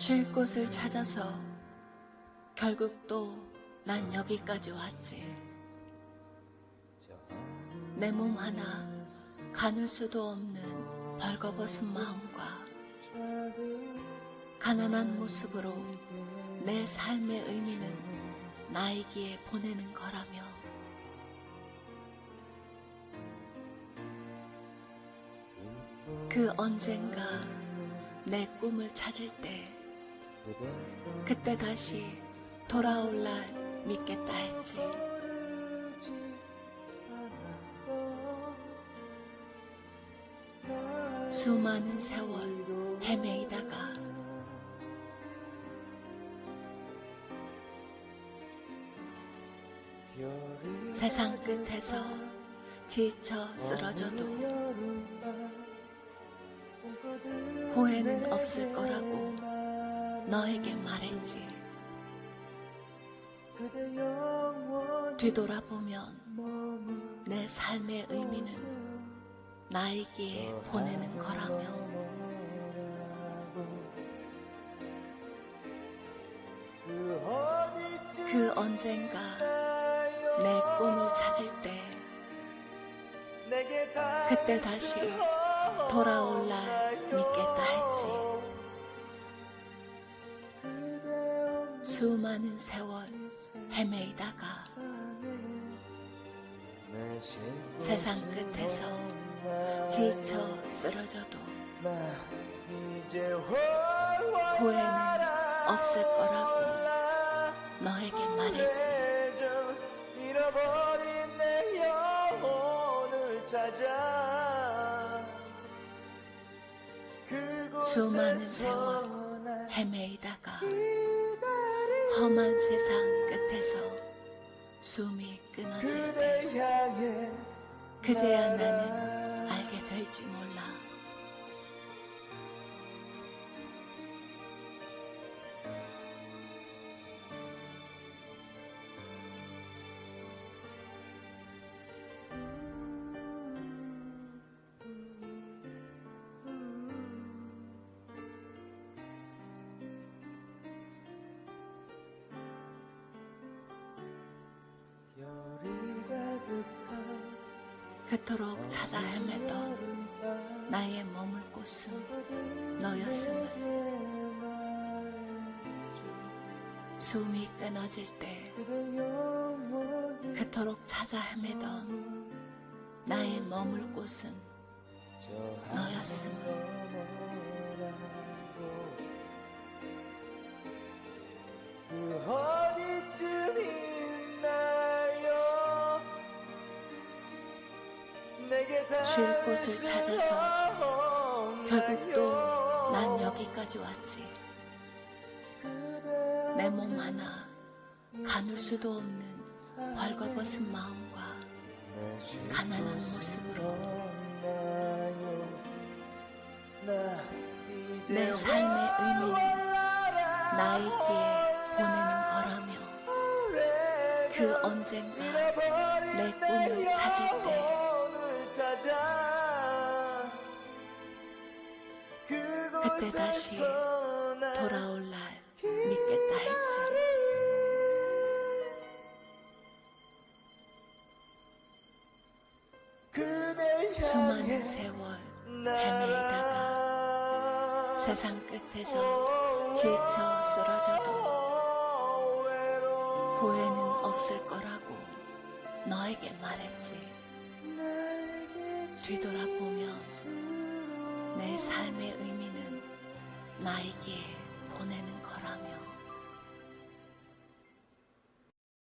쉴 곳을 찾아서 결국 또 난 여기까지 왔지. 내 몸 하나 가눌 수도 없는 벌거벗은 마음과 가난한 모습으로 내 삶의 의미는 나이기에 보내는 거라며 그 언젠가 내 꿈을 찾을 때 그때 다시 돌아올 날 믿겠다 했지. 수많은 세월 헤매이다가 세상 끝에서 지쳐 쓰러져도 후회는 없을 거라고 너에게 말했지. 뒤돌아보면 내 삶의 의미는 나이기에 보내는 거라며 그 언젠가 내 꿈을 찾을 때 그때 다시 돌아올 날 믿겠다 했지. 수많은 세월 헤매이다가 세상 끝에서 지쳐 쓰러져도 후회는 없을 거라고 너에게 말했지. 수많은 세월 헤매이다가 험한 세상 끝에서 숨이 끊어질 때 그제야 나는 알게 될지 몰라. 그토록 찾아 헤매던 나의 머물 곳은 너였음을. 숨이 끊어질 때 그토록 찾아 헤매던 나의 머물 곳은 쉴 곳을 찾아서? 결국 또 난 여기까지 왔지. 내 몸 하나 가눌 수도 없는 벌거벗은 마음과 가난한 모습으로 내 삶의 의미는 나이기에 보내는 거라며 그 언젠가 내 꿈을 찾을 때 그때 다시 돌아올 날 믿겠다 했지. 수많은 세월 헤매다가 세상 끝에서 지쳐 쓰러져도 후회는 없을 거라고 너에게 말했지. 뒤돌아보면 내 삶의 의미는 나에게 보내는 거라며.